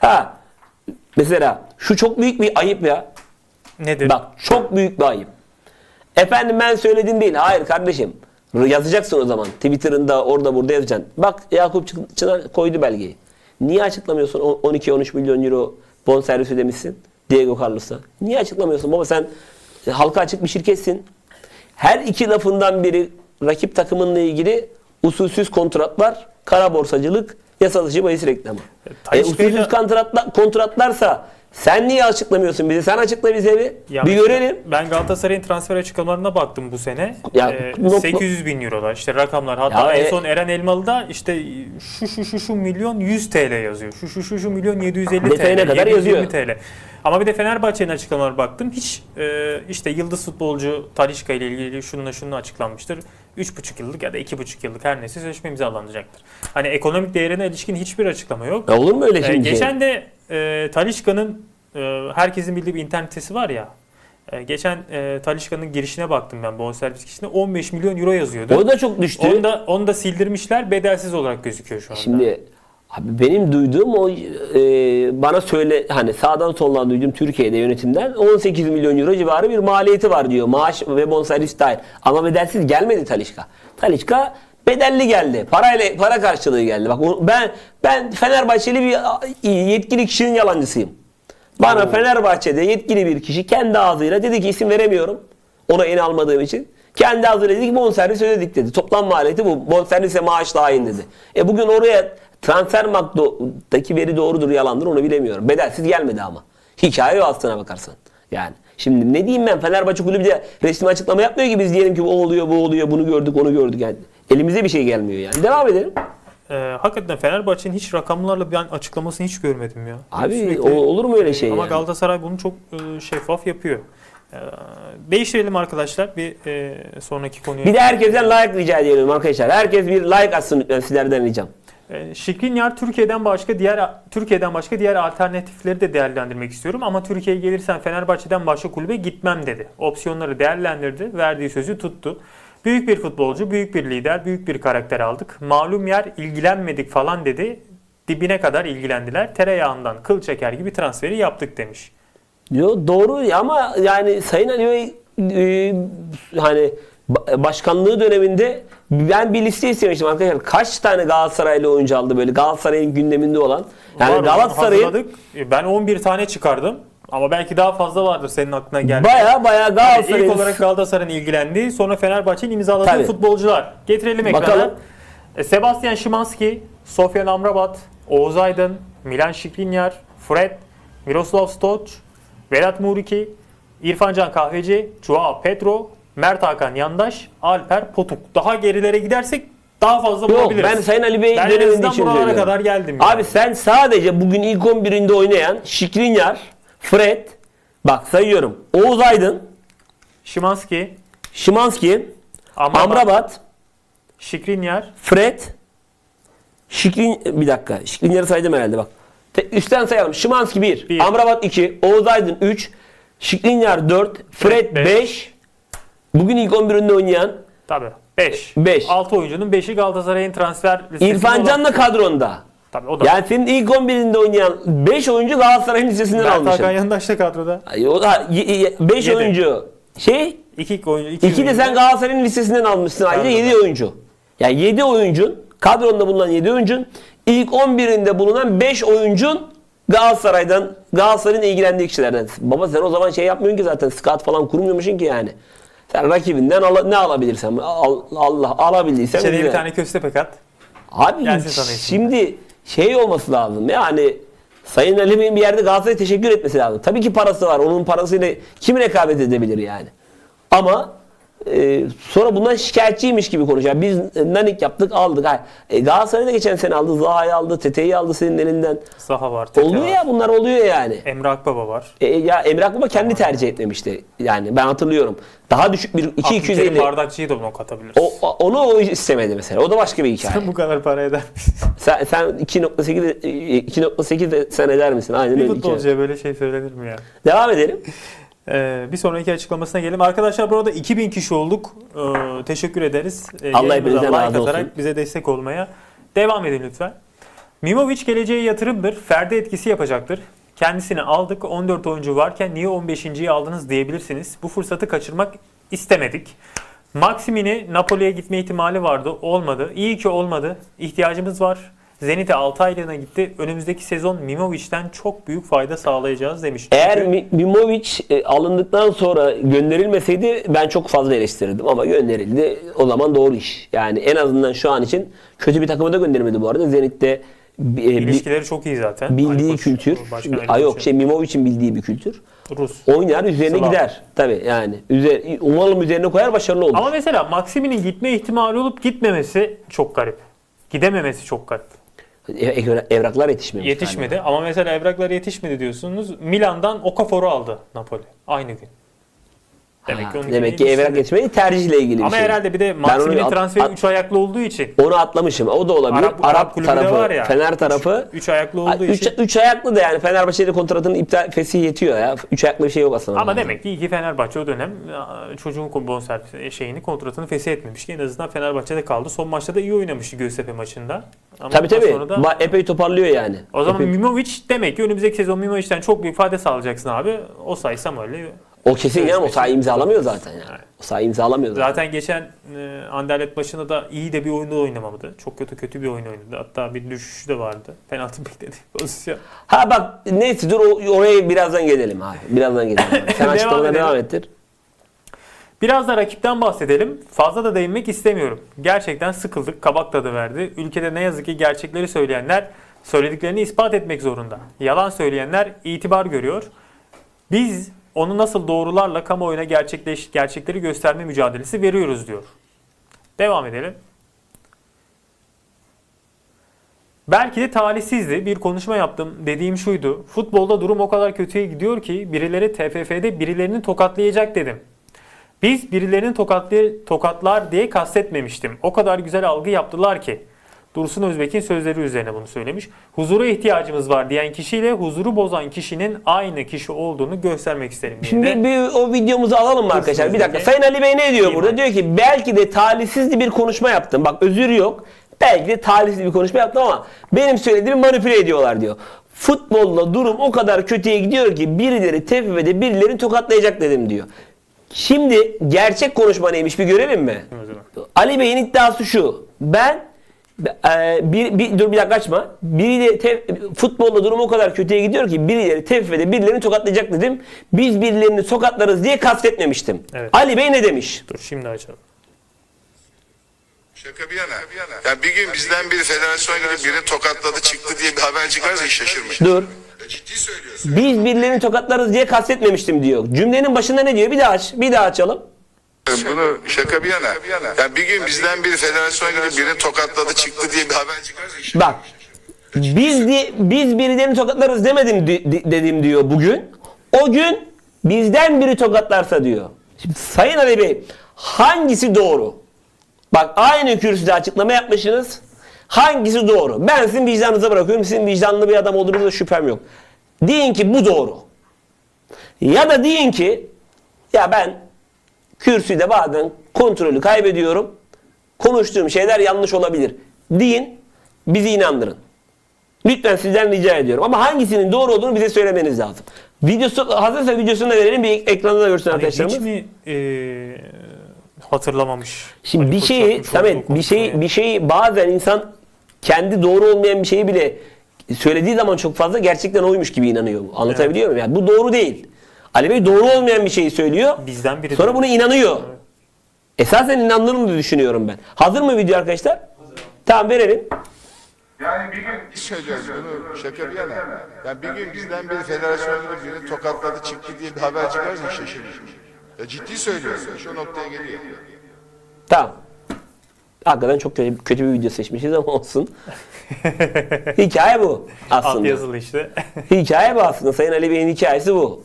Ha mesela şu çok büyük bir ayıp ya. Nedir? Bak çok büyük bir ayıp. Efendim ben söyledim değil. Hayır kardeşim. Yazacaksın o zaman. Twitter'ında orada burada yazacaksın. Bak Yakup Çı- Çınar koydu belgeyi. Niye açıklamıyorsun o 12-13 milyon euro bonservis ödemişsin Diego Carlos'a? Niye açıklamıyorsun? Baba sen e, halka açık bir şirketsin. Her iki lafından biri rakip takımınla ilgili usulsüz kontratlar, kara borsacılık, yasal dışı bahis reklamı. E, Talişka'yla- usulsüz kontratla, kontratlarsa sen niye açıklamıyorsun bizi? Sen açıkla bize bir. Ya bir görelim. Ben Galatasaray'ın transfer açıklamalarına baktım bu sene. Ya, Ee, nok- 800 bin eurolar işte rakamlar. Hatta en e- son Eren Elmalı'da işte şu şu şu şu milyon 100 TL yazıyor. Şu şu şu şu milyon 750 Detayına TL. kadar 720 yazıyor. TL. Ama bir de Fenerbahçe'nin açıklamalarına baktım. Hiç e, işte yıldız futbolcu Talişka ile ilgili şununla şununla açıklanmıştır. 3,5 yıllık ya da 2,5 yıllık her neyse sözleşme imzalanacaktır. Hani ekonomik değerine ilişkin hiçbir açıklama yok. Ya olur mu öyle Ee, şimdi? geçen de e, Talişka'nın e, herkesin bildiği bir internet sitesi var ya. E, geçen e, Talişka'nın girişine baktım ben bonservis girişine 15 milyon euro yazıyordu. o da çok düştü. Onu da, onu da sildirmişler bedelsiz olarak gözüküyor şu anda. Şimdi abi benim duyduğum o e, bana söyle hani sağdan soldan duyduğum Türkiye'de yönetimden 18 milyon euro civarı bir maliyeti var diyor. Maaş ve bonservis dahil. Ama bedelsiz gelmedi Talişka. Talişka bedelli geldi. Parayla para karşılığı geldi. Bak ben ben Fenerbahçeli bir yetkili kişinin yalancısıyım. Bana Fenerbahçe'de yetkili bir kişi kendi ağzıyla dedi ki isim veremiyorum. Ona en almadığım için. Kendi ağzıyla dedi ki bonservis ödedik dedi. Toplam maliyeti bu. Bonservise maaş dahil dedi. E bugün oraya transfer marktaki veri doğrudur yalandır onu bilemiyorum. Bedelsiz gelmedi ama. Hikaye o aslına bakarsan. Yani. Şimdi ne diyeyim ben Fenerbahçe kulübü de resmi açıklama yapmıyor ki biz diyelim ki o oluyor bu oluyor bunu gördük onu gördük yani. Elimize bir şey gelmiyor yani. Devam edelim. E, hakikaten Fenerbahçe'nin hiç rakamlarla ben açıklamasını hiç görmedim ya. Abi Sürekli- o, olur mu öyle şey Ama yani? Galatasaray bunu çok e, şeffaf yapıyor. E, değiştirelim arkadaşlar bir e, sonraki konuya. Bir de herkesten like rica ediyorum arkadaşlar. Herkes bir like atsın lütfen sizlerden ricam. E, Şikrinyar Türkiye'den başka diğer Türkiye'den başka diğer alternatifleri de değerlendirmek istiyorum ama Türkiye'ye gelirsen Fenerbahçe'den başka kulübe gitmem dedi. Opsiyonları değerlendirdi, verdiği sözü tuttu. Büyük bir futbolcu, büyük bir lider, büyük bir karakter aldık. Malum yer ilgilenmedik falan dedi. Dibine kadar ilgilendiler. Tereyağından kıl çeker gibi transferi yaptık demiş. Yo, doğru ama yani Sayın Ali Bey e, hani başkanlığı döneminde ben bir liste istemiştim arkadaşlar. Kaç tane Galatasaraylı oyuncu aldı böyle Galatasaray'ın gündeminde olan. Yani Galatasaray'ın. E, Ben 11 tane çıkardım. Ama belki daha fazla vardır senin aklına geldi. baya baya Galatasaray'ın İlk olarak Galatasaray'ın ilgilendiği, sonra Fenerbahçe'nin imzaladığı Tabii. futbolcular. Getirelim ekrana. Bakalım. E, Sebastian Szymanski, Sofyan Amrabat, Oğuz Aydın, Milan Skriniar, Fred, Miroslav Stoch, Vedat Muriki, İrfan Can Kahveci, Joao Pedro, Mert Hakan Yandaş, Alper Potuk. Daha gerilere gidersek daha fazla Yok bulabiliriz. ben Sayın Ali Bey Ben en döneminde için söylüyorum. kadar geldim. yani. Abi sen sadece bugün ilk 11'inde oynayan Şikrinyar, Fred, bak sayıyorum. Oğuz Aydın, Szymanski, Şimanski, Amrabat, Amrabat, Skriniar, Fred, Şikrin bir dakika. Şikrinyar'ı saydım herhalde bak. Te- üstten sayalım. Şimanski 1, Bir. Amrabat 2, Oğuz Aydın 3, Şikrinyar 4, Fred Beş. 5. Bugün ilk 11'inde oynayan Tabii. 5. Beş. 6 oyuncunun 5'i Galatasaray'ın transfer listesinde İrfan Can da kadronda. Tabii o da. Yani senin ilk 11'inde oynayan 5 oyuncu Galatasaray'ın listesinden Mert almışsın. Hakan Yandaş da kadroda. Ay, O da 5 Yedi. oyuncu. Şey, İki oyuncu. iki 2 de sen Galatasaray'ın listesinden almışsın ayrıca Kadroda. 7 oyuncu. Yani 7 oyuncun, kadronda bulunan 7 oyuncun ilk 11'inde bulunan 5 oyuncun Galatasaray'dan, Galatasaray'ın ilgilendiği kişilerden. Baba sen o zaman şey yapmıyorsun ki zaten scout falan kurmuyormuşsun ki yani. Sen rakibinden ala- ne alabilirsen al- Allah alabildiysen İçeriye bir tane köstebek at. Abi şimdi şey olması lazım yani Sayın Ali Bey'in bir yerde Galatasaray'a teşekkür etmesi lazım. Tabii ki parası var. Onun parasıyla kim rekabet edebilir yani. Ama e, sonra bundan şikayetçiymiş gibi konuşuyor. Biz nanik yaptık aldık. Ha, E, Galatasaray'da geçen sene aldı. Zaha'yı aldı. Tete'yi aldı senin elinden. Zaha var. Tete Oluyor var. ya bunlar oluyor yani. Emre Akbaba var. E, ya Emre Akbaba kendi tercih etmemişti. Yani ben hatırlıyorum. Daha düşük bir 2 Abdülkerim 250. Bardakçı'yı da not atabiliriz. O, onu o istemedi mesela. O da başka bir hikaye. bu kadar para eder misin? Sen, sen 2.8 de- 2.8 de sen eder misin? Aynen bir öyle. hikaye. futbolcuya böyle şey söylenir mi ya? Devam edelim. Ee, bir sonraki açıklamasına gelelim. Arkadaşlar burada 2000 kişi olduk. Ee, teşekkür ederiz. Ee, Allah hepinizden razı olsun. bize destek olmaya devam edin lütfen. Mimovic geleceğe yatırımdır. Ferdi etkisi yapacaktır. Kendisini aldık. 14 oyuncu varken niye 15.yi aldınız diyebilirsiniz. Bu fırsatı kaçırmak istemedik. Maximini Napoli'ye gitme ihtimali vardı. Olmadı. İyi ki olmadı. İhtiyacımız var. Zenit'e 6 aylığına gitti. Önümüzdeki sezon Mimovic'ten çok büyük fayda sağlayacağız demiş. Eğer Çünkü- Mi- Mimovic e, alındıktan sonra gönderilmeseydi ben çok fazla eleştirirdim ama gönderildi. O zaman doğru iş. Yani en azından şu an için kötü bir takıma da gönderilmedi bu arada. Zenit'te e, İlişkileri çok iyi zaten. Ali bildiği Koç, kültür. Ali Ay yok Koç'un. şey Mimovic'in bildiği bir kültür. Rus. Oynar üzerine Slav. gider. Tabii yani. Üzer, umalım üzerine koyar başarılı olur. Ama mesela Maxim'in gitme ihtimali olup gitmemesi çok garip. Gidememesi çok garip. E- e- evraklar yetişmemiş. Yetişmedi ama mesela evraklar yetişmedi diyorsunuz. Milan'dan Okafor'u aldı Napoli aynı gün. Demek ki onun demek ki ilgisi evrak yetişmedi tercihle ilgili Ama bir şey. herhalde bir de Ben onu transferi at- 3 ayaklı olduğu için. Onu atlamışım. O da olabilir. Arap- Arap, Arap kulübü de tarafı, var ya. Fener tarafı 3 ayaklı olduğu üç, için. üç ayaklı da yani Fenerbahçe'de kontratının iptal fesih yetiyor ya. Üç ayaklı bir şey yok aslında. Ama demek ki iyi ki Fenerbahçe o dönem e, çocuğun bonservis şeyini kontratını fesih etmemiş ki en azından Fenerbahçe'de kaldı. Son maçta da iyi oynamıştı Göztepe maçında. Ama Tabii tabii. sonra da- Ba- epey toparlıyor yani. o zaman Epey- Mimovic demek ki önümüzdeki sezon Mimovic'ten çok büyük fayda sağlayacaksın abi. O saysam öyle. O kesin yani o sahayı imzalamıyor zaten yani. O sahayı imzalamıyor zaten. Zaten geçen e, Anderlet maçında da iyi de bir oyunda oynamadı. Çok kötü kötü bir oyun oynadı. Hatta bir düşüşü de vardı. Penaltı bekledi pozisyon. Ha bak neyse dur o- oraya birazdan gelelim abi. Birazdan gelelim. Sen Devam açıklamana edelim. devam ettir. Biraz da rakipten bahsedelim. Fazla da değinmek istemiyorum. Gerçekten sıkıldık. Kabak tadı verdi. Ülkede ne yazık ki gerçekleri söyleyenler söylediklerini ispat etmek zorunda. Yalan söyleyenler itibar görüyor. Biz onu nasıl doğrularla kamuoyuna gerçekleş, gerçekleri gösterme mücadelesi veriyoruz diyor. Devam edelim. Belki de talihsizdi. Bir konuşma yaptım. Dediğim şuydu. Futbolda durum o kadar kötüye gidiyor ki birileri TFF'de birilerini tokatlayacak dedim. Biz birilerini tokatlar diye kastetmemiştim. O kadar güzel algı yaptılar ki. Dursun Özbek'in sözleri üzerine bunu söylemiş. Huzura ihtiyacımız var diyen kişiyle huzuru bozan kişinin aynı kişi olduğunu göstermek isterim. Şimdi de. bir o videomuzu alalım mı arkadaşlar? Bir dakika. Sayın Ali Bey ne diyor burada? Diyor ki belki de talihsiz bir konuşma yaptım. Bak özür yok. Belki de talihsiz bir konuşma yaptım ama benim söylediğimi manipüle ediyorlar diyor. Futbolla durum o kadar kötüye gidiyor ki birileri TFF'de birilerini tokatlayacak dedim diyor. Şimdi gerçek konuşma neymiş bir görelim mi? Zaman. Ali Bey'in iddiası şu. Ben bir, bir dur bir dakika açma. Biri de te- futbolda durum o kadar kötüye gidiyor ki birileri TFF'de birilerini tokatlayacak dedim. Biz birilerini tokatlarız diye kastetmemiştim. Evet. Ali Bey ne demiş? Dur şimdi açalım. Şaka bir yana. Yani bir gün bizden biri federasyon gidip birini tokatladı çıktı diye bir haber çıkarsa hiç şaşırmayın. Dur. Ciddi söylüyorsun. Biz birilerini tokatlarız diye kastetmemiştim diyor. Cümlenin başında ne diyor? Bir daha aç. Bir daha açalım. Bunu şaka bir yana. Yani bir gün bizden biri federasyon gidip birini tokatladı çıktı diye bir haber çıkarsa hiç Bak. Biz di- biz birilerini tokatlarız demedim di- di- dedim diyor bugün. O gün bizden biri tokatlarsa diyor. Şimdi Sayın Ali Bey hangisi doğru? Bak aynı kürsüde açıklama yapmışsınız. Hangisi doğru? Ben sizin vicdanınıza bırakıyorum. Sizin vicdanlı bir adam olduğunuzda şüphem yok. Deyin ki bu doğru. Ya da deyin ki ya ben kürsüde bazen kontrolü kaybediyorum. Konuştuğum şeyler yanlış olabilir. Deyin bizi inandırın. Lütfen sizden rica ediyorum. Ama hangisinin doğru olduğunu bize söylemeniz lazım. Videosu hazırsa videosunu da verelim bir ekranda da görsün Hani arkadaşlarımız. hiç mi e, hatırlamamış? Şimdi Ali bir Koç şeyi Samet bir şeyi bir şeyi bazen insan kendi doğru olmayan bir şeyi bile söylediği zaman çok fazla gerçekten oymuş gibi inanıyor. Anlatabiliyor muyum? Yani bu doğru değil. Ali Bey doğru olmayan bir şeyi söylüyor. Bizden biri Sonra bunu inanıyor. Esasen inandığını da düşünüyorum ben. Hazır mı video arkadaşlar? Tamam verelim. Yani bir gün söylüyoruz bunu şaka bir yana. Yani bir gün bizden biri federasyon gidip birini tokatladı çıktı diye bir haber çıkarsa şaşırmayın. Ya ciddi söylüyorsun. Şu noktaya geliyor. Tamam. Hakikaten çok kötü, kötü bir video seçmişiz ama olsun. Hikaye bu Alt aslında. yazılı işte. Hikaye bu aslında. Sayın Ali Bey'in hikayesi bu.